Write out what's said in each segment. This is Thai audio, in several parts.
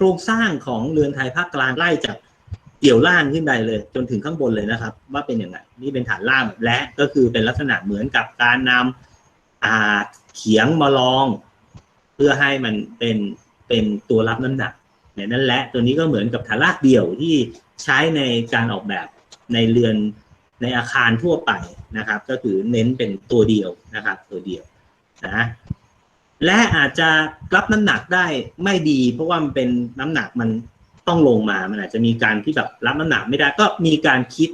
โครงสร้างของเรือนไทยภาคกลางไล่จากเกี่ยวล่างขึ้นไปเลย จนถึงข้างบนเลยนะครับ ว่าเป็นอย่างไรนี่เป็นฐานล่างและก็คือเป็นลักษณะเหมือนกับการนำอ่าเขียงมาลอง เพื่อให้มันเป็นเป็นตัวรับน้ำหนักเนี่ยนั่นแหละตัวนี้ก็เหมือนกับฐานรากเดี่ยวที่ใช้ในการออกแบบในเรือนในอาคารทั่วไปนะครับ ก็คือเน้นเป็นตัวเดียวนะครับ ตัวเดียวนะ และอาจจะรับน้ำหนักได้ไม่ดี เพราะว่ามันเป็นน้ำหนักมันต้องลงมา มันอาจจะมีการที่แบบรับน้ำหนักไม่ได้ก็มีการคิด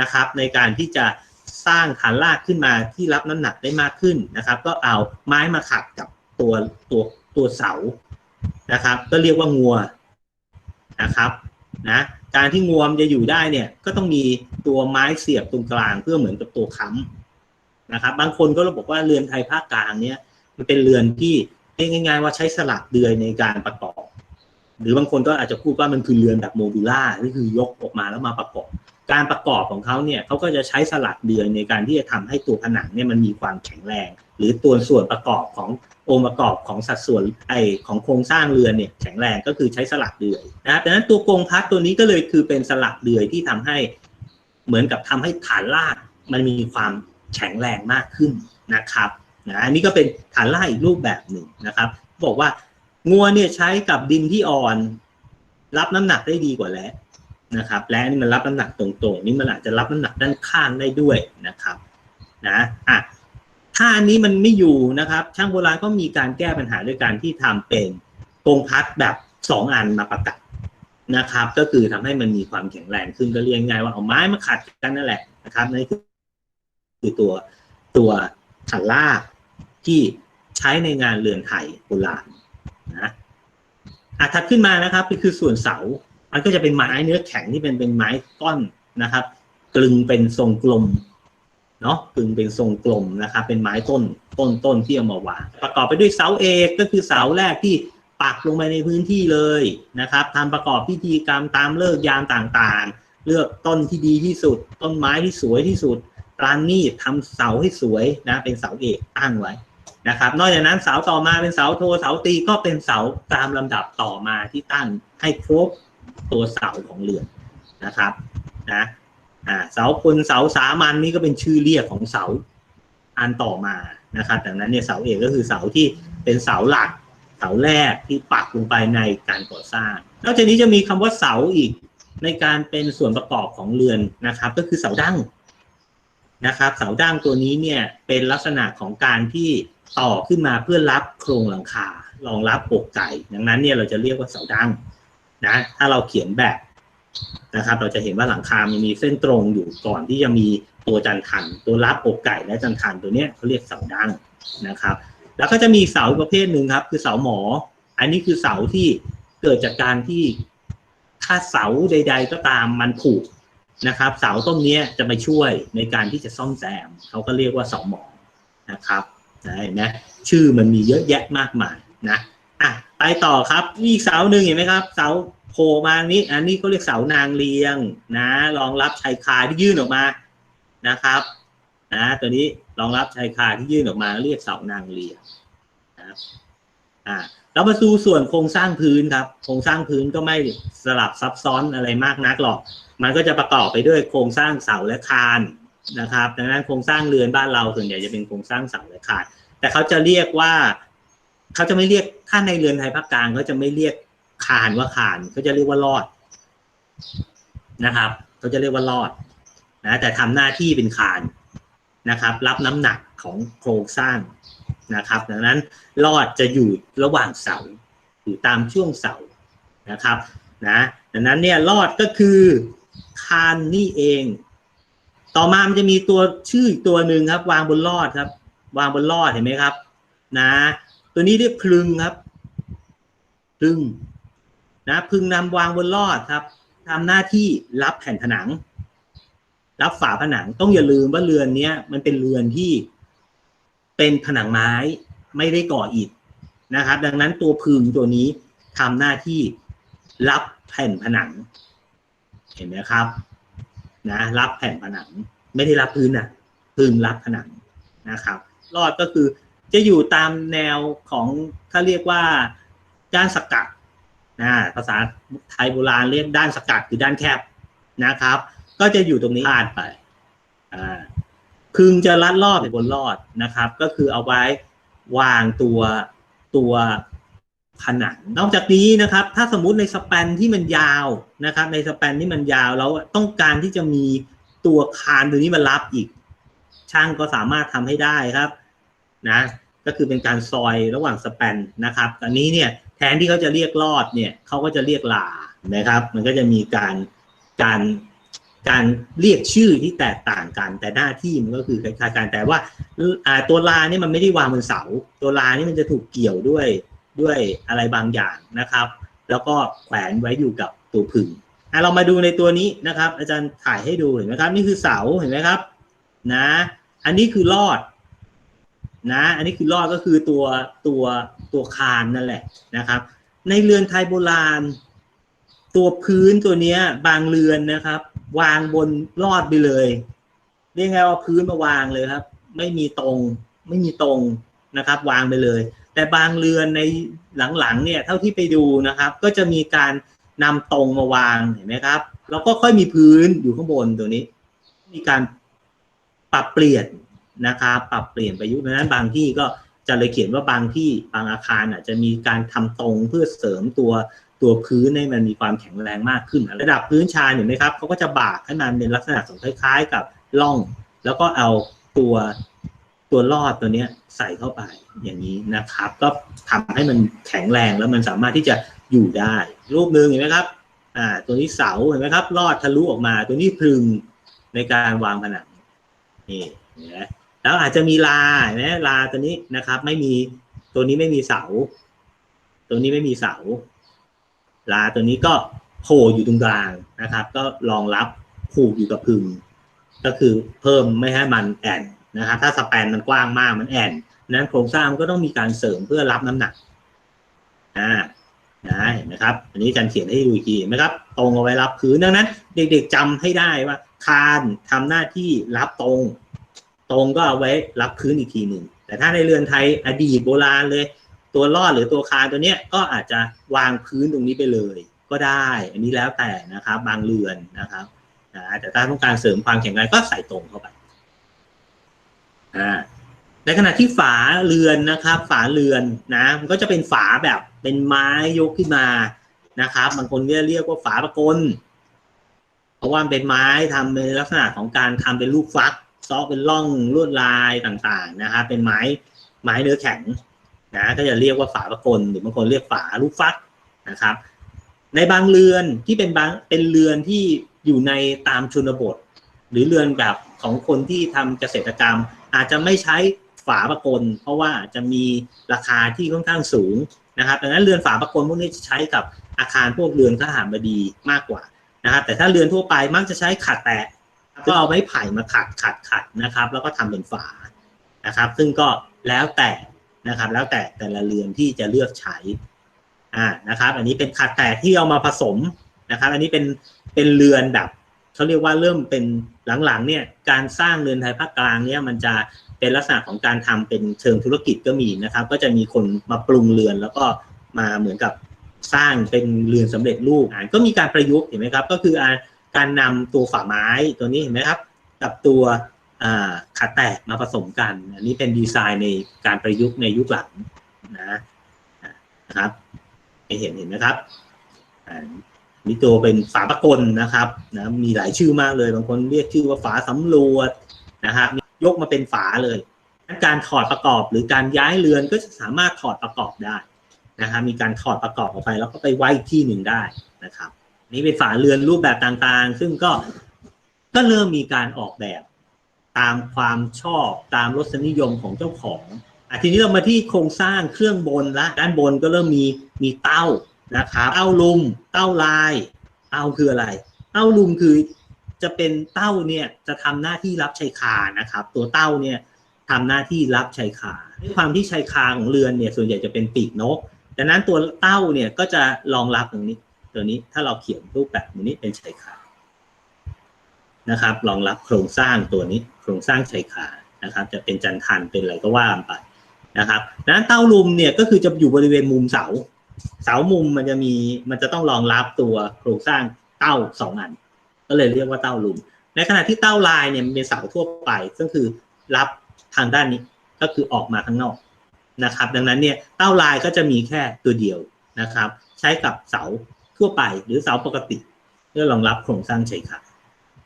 นะครับ ในการที่จะสร้างฐานรากขึ้นมาที่รับน้ำหนักได้มากขึ้นนะครับ ก็เอาไม้มาขัดกับตัวตัวตัวเสานะครับ ก็เรียกว่างัวนะครับนะการที่งวมจะอยู่ได้เนี่ยก็ต้องมีตัวไม้เสียบตรงกลางเพื่อเหมือนกับตัวค้ำนะครับ บางคนก็บอกว่าเรือนไทยภาคกลางเนี่ย มันเป็นเรือนที่เรียกง่าย ๆ ว่าใช้สลักเดือยในการประกอบ หรือบางคนก็อาจจะพูดว่ามันคือเรือนแบบโมดูล่าก็คือยกออกมาแล้วมาประกอบ การประกอบของเขาเนี่ยเขาก็จะใช้สลักเดือยในการที่จะทำให้ตัวผนังเนี่ยมันมีความแข็งแรง หรือตัวส่วนประกอบขององค์ประกอบของสัดส่วนไอของโครงสร้างเรือนเนี่ยแข็งแรงก็คือใช้สลักเดือยนะครับดังนั้นตัวกรงพัดตัวนี้ก็เลยคือเป็นสลักเดือยที่ทำให้เหมือนกับทำให้ฐานรากมันมีความแข็งแรงมากขึ้นนะครับ นะอันนี้ก็เป็นฐานรากอีกรูปแบบหนึ่งนะครับบอกว่างัวเนี่ยใช้กับดินที่อ่อน รับน้ำหนักได้ดีกว่าแล้วนะครับ และนี่มันรับน้ำหนักตรงๆ นี่มันอาจจะรับน้ำหนักด้านข้างได้ด้วยนะครับนะอะถ้าอันนี้มันไม่อยู่นะครับ ช่างโบราณก็มีการแก้ปัญหาด้วยการที่ทำเป็นกรงพัดแบบสองอันมาประกับนะครับ ก็คือทำให้มันมีความแข็งแรงขึ้นก็เรียกง่ายว่าเอาไม้มาขัดกันนั่นแหละนะครับนี่คือตัวตัวถันลาก ที่ใช้ในงานเรือนไทยโบราณนะอะถัดขึ้นมานะครับก็คือส่วนเสา มันก็จะเป็นไม้เนื้อแข็งที่เป็นเป็นไม้ก้อนนะครับกลึงเป็นทรงกลมเนาะกลึงเป็นทรงกลมนะครับ เป็นไม้ต้นต้นต้นที่เอามาวางประกอบไปด้วยเสาเอกก็คือเสาแรกที่ปักลงไปในพื้นที่เลยนะครับทำประกอบพิธีกรรมตามเลิกยามต่างๆ เลือกต้นที่ดีที่สุด ต้นไม้ที่สวยที่สุดปราณีตทำเสาให้สวยนะเป็นเสาเอกตั้งไว้ นะครับ นอกจากนั้นเสาต่อมาเป็นเสาโทเสาตีก็เป็นเสาตามลำดับต่อมาที่ตั้งให้ครบตัวเสาของเรือนนะครับนะอ่าเสาคนเสาสามัญนี่ก็เป็นชื่อเรียกของเสาอันต่อมานะครับดังนั้นเนี่ยเสาเอกก็คือเสาที่เป็นเสาหลักเสาแรกที่ปักลงไปในการก่อสร้าง นอกจากนี้จะมีคำว่าเสาอีกในการเป็นส่วนประกอบของเรือนนะครับ ก็คือเสาดั้งนะครับ เสาดั้งตัวนี้เนี่ยเป็นลักษณะของการที่ ต่อขึ้นมาเพื่อรับโครงหลังคารองรับอกไก่ ดังนั้นเนี่ยเราจะเรียกว่าเสาดั้งนะ ถ้าเราเขียนแบบนะครับ เราจะเห็นว่าหลังคามันมีเส้นตรงอยู่ก่อนที่จะมีตัวจันทัน ตัวรับอกไก่และจันทันตัวเนี้ยเขาเรียกเสาดั้งนะครับ แล้วก็จะมีเสาประเภทหนึ่งครับ คือเสาหมอ อันนี้คือเสาที่เกิดจากการที่ถ้าเสาใด ๆ ก็ตามมันผุนะครับ เสาต้นนี้จะไปช่วยในการที่จะซ่อมแซมเขาก็เรียกว่าเสาหมอนะครับ เห็นไหมชื่อมันมีเยอะแยะมากมายนะอะไปต่อครับมีเสาหนึ่งเห็นไหมครับ เสาโผล่มานี้ อันนี้เขาเรียกเสานางเลียงนะรองรับชายคาที่ยื่นออกมานะครับนะตัวนี้รองรับชายคาที่ยื่นออกมาเรียกเสานางเลียงนะอ่าเรามาดูส่วนโครงสร้างพื้นครับ โครงสร้างพื้นก็ไม่สลับซับซ้อนอะไรมากนักหรอก มันก็จะประกอบไปด้วยโครงสร้างเสาและคาน นะครับดังนั้นโครงสร้างเรือนบ้านเราส่วนใหญ่จะเป็นโครงสร้างเสาและคานแต่เขาจะเรียกว่าเขาจะไม่เรียกถ้าในเรือนไทยภาคกลางเขาจะไม่เรียกคานว่าคานเขาจะเรียกว่าลอดนะครับเขาจะเรียกว่าลอดนะแต่ทำหน้าที่เป็นคานนะครับ รับน้ำหนักของโครงสร้างนะครับ ดังนั้นลอดจะอยู่ระหว่างเสาอยู่ตามช่วงเสานะครับนะดังนั้นเนี่ยลอดก็คือคานนี่เอง ต่อมามันจะมีตัวชื่ออีกตัวหนึ่งครับ วางบนลอดครับ วางบนลอดเห็นไหมครับ นะ ตัวนี้เรียกพลึงครับพึงนะพึงนำวางบนลอดครับทำหน้าที่รับแผ่นผนัง รับฝาผนังต้องอย่าลืมว่าเรือนเนี้ยมันเป็นเรือนที่เป็นผนังไม้ไม่ได้ก่ออิฐนะครับ ดังนั้นตัวพึงตัวนี้ทำหน้าที่รับแผ่นผนัง เห็นไหมครับ นะรับแผ่นผนัง ไม่ได้รับพื้นนะพึงรับผนังนะครับรอดก็คือจะอยู่ตามแนวของเขาเรียกว่าการสกัดนะภาษาไทยโบราณเรียกด้านสกัดคือด้านแคบนะครับ ก็จะอยู่ตรงนี้พาดไปอ่าพึงจะลัดรอบบนรอดนะครับ ก็คือเอาไว้วางตัวตัว ผนัง นอกจากนี้นะครับ ถ้าสมมุติในสแปนที่มันยาวนะครับ ในสแปนที่มันยาวแล้วต้องการที่จะมีตัวคานตัวนี้มารับอีก ช่างก็สามารถทำให้ได้ครับนะก็คือเป็นการซอยระหว่างสแปนนะครับอันนี้เนี่ยแทนที่เขาจะเรียกลอดเนี่ยเขาก็จะเรียกลานะครับ มันก็จะมีการการการเรียกชื่อที่แตกต่างกัน แต่หน้าที่มันก็คือคล้ายๆกันแต่ว่าอ่าตัวลานี่มันไม่ได้วางบนเสา ตัวลานี่มันจะถูกเกี่ยวด้วย ด้วยอะไรบางอย่างนะครับ แล้วก็แขวนไว้อยู่กับตัวผึ่งเรามาดูในตัวนี้นะครับ อาจารย์ถ่ายให้ดูเห็นไหมครับ นี่คือเสาเห็นไหมครับ นะ อันนี้คือลอด นะ อันนี้คือลอดก็คือตัวตัวตัวคานนั่นแหละนะครับ ในเรือนไทยโบราณ ตัวพื้นตัวเนี้ย บางเรือนนะครับ วางบนลอดไปเลยเรียกไงว่าพื้นมาวางเลยครับ ไม่มีตรง ไม่มีตรงนะครับ วางไปเลย แต่บางเรือนในหลังๆเนี่ยเท่าที่ไปดูนะครับ ก็จะมีการนำตรงมาวางเห็นไหมครับ แล้วก็ค่อยมีพื้นอยู่ข้างบนตัวนี้ มีการปรับเปลี่ยนนะครับปรับเปลี่ยนประยุกต์ดังนั้นบางที่ก็จะเลยเขียนว่าบางที่บางอาคารอาจจะมีการทำตรงเพื่อเสริมตัวตัวพื้นให้มันมีความแข็งแรงมากขึ้น ระดับพื้นชานเห็นไหมครับเขาก็จะบากให้มันเป็นลักษณะของคล้าย ๆ กับล่อง แล้วก็เอาตัว ตัวลอดตัวเนี้ยใส่เข้าไปอย่างนี้นะครับ ก็ทำให้มันแข็งแรงแล้วมันสามารถที่จะอยู่ได้ รูปหนึ่งเห็นไหมครับอ่าตัวนี้เสาเห็นไหมครับลอดทะลุออกมา ตัวนี้พึงในการวางผนังนี่นไหมแล้วอาจจะมีลาเห็นไหมลาตัวนี้นะครับ ไม่มีตัวนี้ไม่มีเสา ตัวนี้ไม่มีเสา ลาตัวนี้ก็โผล่อยู่ตรงกลางนะครับ ก็รองรับผูกอยู่กับพึง ก็คือเพิ่มไม่ให้มันแอน นะครับถ้าสแปนมันกว้างมากมันแอนนั้นโครงสร้างก็ต้องมีการเสริมเพื่อรับน้ำหนักอ่านะเห็นไหมครับ อันนี้อาจารย์เขียนให้ดูอีกทีเห็นไหมครับ ตรงเอาไว้รับพื้นดังนั้น เด็กๆจำให้ได้ว่า คานทำหน้าที่รับตรง ตรงก็เอาไว้รับพื้นอีกทีหนึ่งแต่ถ้าในเรือนไทยอดีตโบราณเลย ตัวลอดหรือตัวคานตัวเนี้ยก็อาจจะวางพื้นตรงนี้ไปเลย ก็ได้ อันนี้แล้วแต่นะครับ บางเรือนนะครับนะแต่ถ้าต้องการเสริมความแข็งแรงก็ใส่ตรงเข้าไป อ่าในขณะที่ฝาเรือนนะครับ ฝาเรือนนะมันก็จะเป็นฝาแบบเป็นไม้ยกขึ้นมานะครับบางคนก็เรียกว่าฝาประกลเพราะว่าเป็นไม้ทำเป็นลักษณะของการทำเป็นลูกฟักซอกเป็นร่องลวดลายต่างๆนะครับเป็นไม้ไม้เนื้อแข็งนะก็จะเรียกว่าฝาประกลหรือบางคนเรียกฝาลูกฟักนะครับ ในบางเรือนที่เป็นบางเป็นเรือนที่อยู่ในตามชนบท หรือเรือนแบบของคนที่ทำเกษตรกรรมอาจจะไม่ใช้ฝาประกลเพราะว่าจะมีราคาที่ค่อนข้างสูงนะครับดังนั้นเรือนฝาประกลพวกนี้จะใช้กับอาคารพวกเรือนข้าหามบดีมากกว่านะครับ แต่ถ้าเรือนทั่วไปมักจะใช้ขัดแตะก็เอาไม้ไผ่มาขัดขัดขัดนะครับ แล้วก็ทำเป็นฝานะครับ ซึ่งก็แล้วแต่นะครับ แล้วแต่แต่ละเรือนที่จะเลือกใช้อ่านะครับ อันนี้เป็นขัดแตะที่เอามาผสมนะครับ อันนี้เป็นเป็นเรือนแบบ เขาเรียกว่าเริ่มเป็นหลังๆเนี่ยการสร้างเรือนไทยภาคกลางเนี่ยมันจะเป็นลักษณะของการทำเป็นเชิงธุรกิจก็มีนะครับ ก็จะมีคนมาปรุงเรือนแล้วก็มาเหมือนกับสร้างเป็นเรือนสำเร็จรูปอ่าก็มีการประยุกต์เห็นไหมครับ ก็คือการนำตัวฝาไม้ตัวนี้เห็นไหมครับ กับตัวขัดแตกมาผสมกัน อันนี้เป็นดีไซน์ในการประยุกต์ในยุคหลังนะนะครับเห็นเห็นนะครับ มีตัวเป็นฝาประกลนะครับนะมีหลายชื่อมากเลย บางคนเรียกชื่อว่าฝาสำรวจนะครับยกมาเป็นฝาเลยการถอดประกอบหรือการย้ายเรือนก็จะสามารถถอดประกอบได้นะครับมีการถอดประกอบออกไปแล้วก็ไปไว้ที่หนึ่งได้นะครับ นี่เป็นฝาเรือนรูปแบบต่างๆ ซึ่งก็ก็เริ่มมีการออกแบบตามความชอบตามรสนิยมของเจ้าของอทีนี้เรามาที่โครงสร้างเครื่องบนละด้านบนก็เริ่มมีมีเต้า นะครับเต้าลุมเต้าลายเต้าคืออะไรเต้าลุมคือจะเป็นเต้าเนี่ยจะทำหน้าที่รับชายคานะครับ ตัวเต้าเนี่ยทำหน้าที่รับชายคาด้วยความที่ชายคาของเรือนเนี่ยส่วนใหญ่จะเป็นปีกนกดังนั้นตัวเต้าเนี่ยก็จะรองรับตรงนี้ ตัวนี้ถ้าเราเขียนรูปแบบนี้เป็นชายคานะครับรองรับโครงสร้างตัวนี้ โครงสร้างชายคานะครับ จะเป็นจันทันเป็นอะไรก็ว่าไปนะครับดังนั้นเต้าลุมเนี่ยก็คือจะอยู่บริเวณมุมเสา เสามุมมันจะมีมันจะต้องรองรับตัวโครงสร้างเต้าสองอัน ก็เลยเรียกว่าเต้าลุม ในขณะที่เต้าลายเนี่ยมันเป็นเสาทั่วไปก็คือรับทางด้านนี้ก็คือออกมาข้างนอกนะครับ ดังนั้นเนี่ยเต้าลายก็จะมีแค่ตัวเดียวนะครับ ใช้กับเสาทั่วไปหรือเสาปกติ เพื่อรองรับโครงสร้างชายคา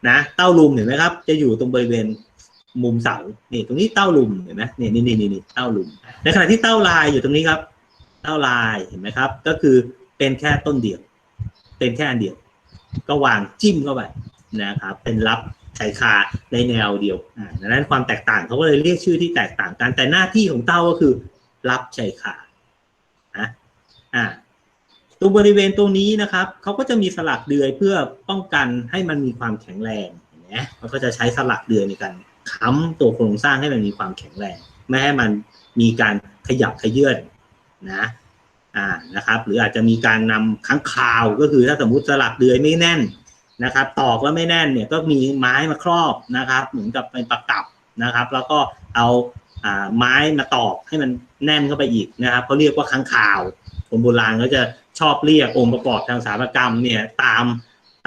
นะเต้าลุมเห็นไหมครับ จะอยู่ตรงบริเวณมุมเสานี่ตรงนี้เต้าลุมเห็นไหมนี่นี่นี่นี่เต้าลุม ในขณะที่เต้าลายอยู่ตรงนี้ครับ เต้าลายเห็นไหมครับ ก็คือเป็นแค่ต้นเดียว เป็นแค่อันเดียว ก็วางจิ้มเข้าไปนะครับ เป็นรับชายคาในแนวเดียวอ่าดังนั้นความแตกต่างเขาก็เลยเรียกชื่อที่แตกต่างกัน แต่หน้าที่ของเต้าก็คือรับชายคานะอ่าตรงบริเวณตรงนี้นะครับเขาก็จะมีสลักเดือยเพื่อป้องกันให้มันมีความแข็งแรงเห็นไหมมันก็จะใช้สลักเดือยในการค้ำตัวโครงสร้างให้มันมีความแข็งแรง ไม่ให้มันมีการขยับขยื่น นะอ่านะครับ หรืออาจจะมีการนำค้างคาวก็คือถ้าสมมติสลักเดือยไม่แน่นนะครับ ตอกแล้วไม่แน่นเนี่ยก็มีไม้มาครอบนะครับ เหมือนกับเป็นประกับนะครับ แล้วก็เอาอ่าไม้มาตอกให้มันแน่นเข้าไปอีกนะครับเขาเรียกว่าค้างคาวคนโบราณก็จะชอบเรียกองค์ประกอบทางสถาปัตยกรรมเนี่ยตาม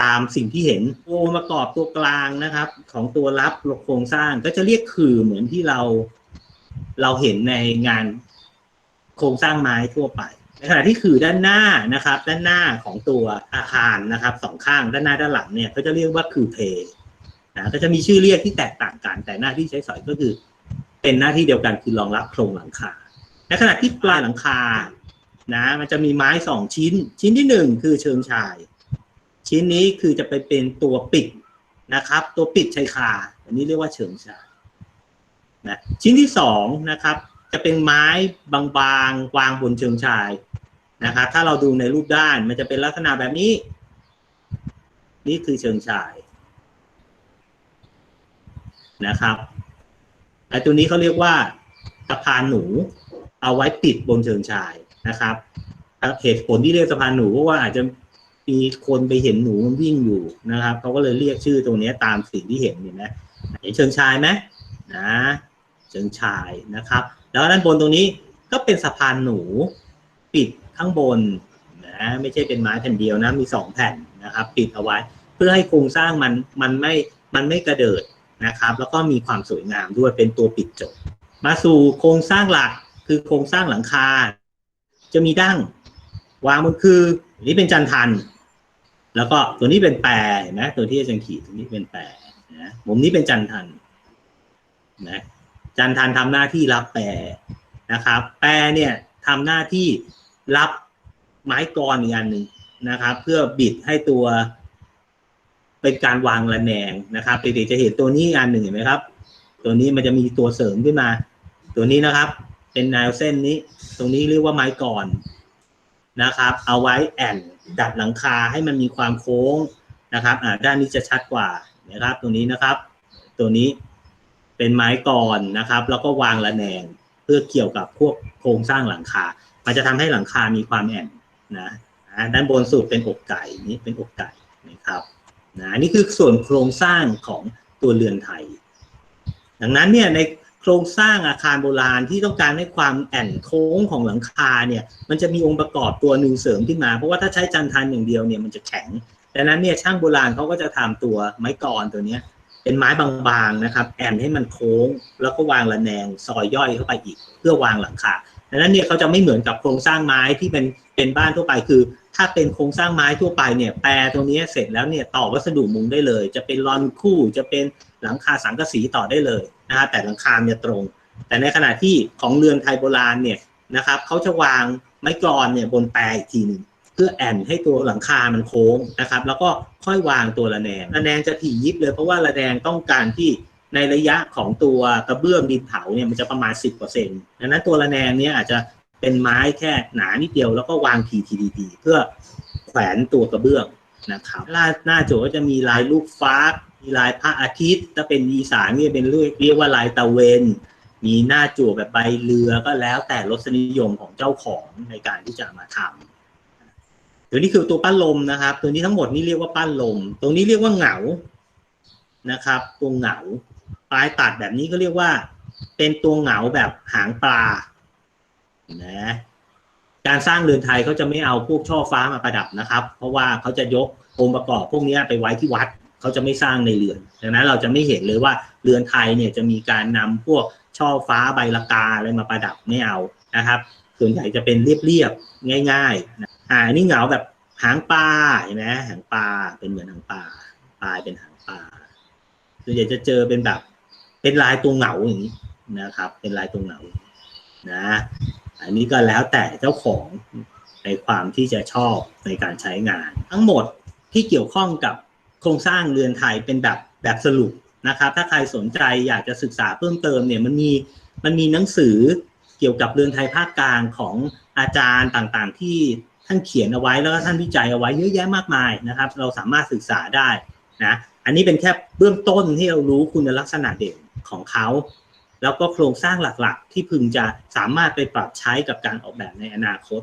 ตามสิ่งที่เห็นองค์ประกอบตัวกลางนะครับ ของตัวรับโครงสร้างก็จะเรียกคือเหมือนที่เราเราเห็นในงาน ครงสร้างไม้ทั่วไป ในขณะที่คือด้านหน้านะครับ ด้านหน้าของตัวอาคารนะครับสองข้างด้านหน้าด้านหลังเนี่ยก็จะเรียกว่าคือเพนะก็จะมีชื่อเรียกที่แตกต่างกัน แต่หน้าที่ใช้สอยก็คือ เป็นหน้าที่เดียวกันคือรองรับโครงหลังคา ในขณะที่ปลายหลังคานะมันจะมีไม้สองชิ้น ชิ้นที่หนึ่งคือเชิงชาย ชิ้นนี้คือจะไปเป็นตัวปิดนะครับ ตัวปิดชายคา อันนี้เรียกว่าเชิงชายนะชิ้นที่สองนะครับ จะเป็นไม้บางๆวางบนเชิงชายนะครับ ถ้าเราดูในรูปด้านมันจะเป็นลักษณะแบบนี้ นี่คือเชิงชายนะครับไอ้ตัวนี้เขาเรียกว่าสะพานหนู เอาไว้ปิดบนเชิงชายนะครับเหตุผลที่เรียกสะพานหนูเพราะว่าอาจจะมีคนไปเห็นหนูมันวิ่งอยู่นะครับเขาก็เลยเรียกชื่อตรงนี้ตามสิ่งที่เห็นเห็นไหมเห็นเชิงชายไหมนะ เชิงชายนะครับ แล้วด้านบนตรงนี้ก็เป็นสะพานหนูปิดข้างบนนะไม่ใช่เป็นไม้แผ่นเดียวนะมีสองแผ่นนะครับ ปิดเอาไว้ เพื่อให้โครงสร้างมันมันไม่มันไม่กระเดิดนะครับ แล้วก็มีความสวยงามด้วยเป็นตัวปิดจบ มาสู่โครงสร้างหลักคือโครงสร้างหลังคา จะมีดั้งวางบนคืออันนี้เป็นจันทัน แล้วก็ตัวนี้เป็นแปรเห็นไหมตัวที่อาจารย์ขีดตัวนี้เป็นแปรนะมุมนี้เป็นจันทันนะ จันทันทำหน้าที่รับแปรนะครับ แปรเนี่ยทำหน้าที่รับไม้กรอีกอันหนึ่งนะครับ เพื่อบิดให้ตัว เป็นการวางระแนงนะครับเด็กๆจะเห็นตัวนี้อันหนึ่งเห็นไหมครับ ตัวนี้มันจะมีตัวเสริมขึ้นมา ตัวนี้นะครับ เป็นแนวเส้นนี้ ตรงนี้เรียกว่าไม้กรนะครับ เอาไว้แอนดัดหลังคาให้มันมีความโค้งนะครับอ่าด้านนี้จะชัดกว่านะครับตรงนี้นะครับ ตัวนี้ เป็นไม้กรนะครับ แล้วก็วางระแนงเพื่อเกี่ยวกับพวกโครงสร้างหลังคา มันจะทำให้หลังคามีความแอนนะด้านบนสุดเป็นอกไก่นี้เป็นอกไก่นะครับนะนี่คือส่วนโครงสร้างของตัวเรือนไทย ดังนั้นเนี่ยในโครงสร้างอาคารโบราณที่ต้องการให้ความแอนโค้งของหลังคาเนี่ยมันจะมีองค์ประกอบตัวหนึ่งเสริมขึ้นมา เพราะว่าถ้าใช้จันทันอย่างเดียวเนี่ยมันจะแข็งดังนั้นเนี่ยช่างโบราณเขาก็จะทำตัวไม้กรตัวเนี้ย เป็นไม้บางๆนะครับ แอนให้มันโค้ง แล้วก็วางระแนงซอยย่อยเข้าไปอีก เพื่อวางหลังคาดังนั้นเนี่ยเขาจะไม่เหมือนกับโครงสร้างไม้ที่เป็นเป็นบ้านทั่วไปคือ ถ้าเป็นโครงสร้างไม้ทั่วไปเนี่ยแปรตรงนี้เสร็จแล้วเนี่ยต่อวัสดุมุงได้เลย จะเป็นรอนคู่จะเป็นหลังคาสังกะสีต่อได้เลยนะฮะแต่หลังคาเนี่ยตรง แต่ในขณะที่ของเรือนไทยโบราณเนี่ยนะครับเขาจะวางไม้กรอนเนี่ยบนแปรอีกทีหนึ่ง เพื่อแอนให้ตัวหลังคามันโค้งนะครับ แล้วก็ค่อยวางตัวระแนงระแนงจะถี่ยิบเลยเพราะว่าระแนงต้องการที่ในระยะของตัวกระเบื้องดินเผาเนี่ยมันจะประมาณ 10%ดังนั้นตัวระแนงเนี่ยอาจจะเป็นไม้แค่หนานิดเดียวแล้วก็วางทีทีทีเพื่อแขวนตัวกระเบื้องนะครับหน้าหน้าโจก็จะมีลายลูกฟ้า มีลายพระอาทิตย์ ถ้าเป็นอีสานเนี่ยเป็นเรียกว่าลายตะเวน มีหน้าจั่วแบบใบเรือก็แล้วแต่รสนิยมของเจ้าของในการที่จะมาทำ ตัวนี้คือตัวปั้นลมนะครับ ตัวนี้ทั้งหมดนี่เรียกว่าปั้นลม ตรงนี้เรียกว่าเหงานะครับ ตัวเหงาปลายตัดแบบนี้ก็เรียกว่า เป็นตัวเหงาแบบหางปลานะการสร้างเรือนไทยเขาจะไม่เอาพวกช่อฟ้ามาประดับนะครับ เพราะว่าเขาจะยกองค์ประกอบพวกนี้ไปไว้ที่วัดเขาจะไม่สร้างในเรือนดังนั้นเราจะไม่เห็นเลยว่าเรือนไทยเนี่ยจะมีการนำพวกช่อฟ้าใบละกาอะไรมาประดับไม่เอานะครับ ส่วนใหญ่จะเป็นเรียบๆง่าย ๆ อ่าอันนี่เหงาแบบหางปลาเห็นไหมหางปลาเป็นเหมือนหางปลาปลายเป็นหางปลาส่วนใหญ่จะเจอเป็นแบบ เป็นลายตัวเหงาอย่างนี้นะครับ เป็นลายตัวเหงานะ อันนี้ก็แล้วแต่เจ้าของในความที่จะชอบในการใช้งาน ทั้งหมดที่เกี่ยวข้องกับโครงสร้างเรือนไทยเป็นแบบแบบสรุปนะครับ ถ้าใครสนใจอยากจะศึกษาเพิ่มเติมเนี่ยมันมีมันมีหนังสือเกี่ยวกับเรือนไทยภาคกลางของอาจารย์ต่างๆ ที่ ท่านเขียนเอาไว้แล้วก็ท่านวิจัยเอาไว้เยอะแยะมากมายนะครับ เราสามารถศึกษาได้นะอันนี้เป็นแค่เบื้องต้นที่เรารู้คุณลักษณะเด่นของเขาแล้วก็โครงสร้างหลักๆ ที่พึงจะสามารถไปปรับใช้กับการออกแบบในอนาคต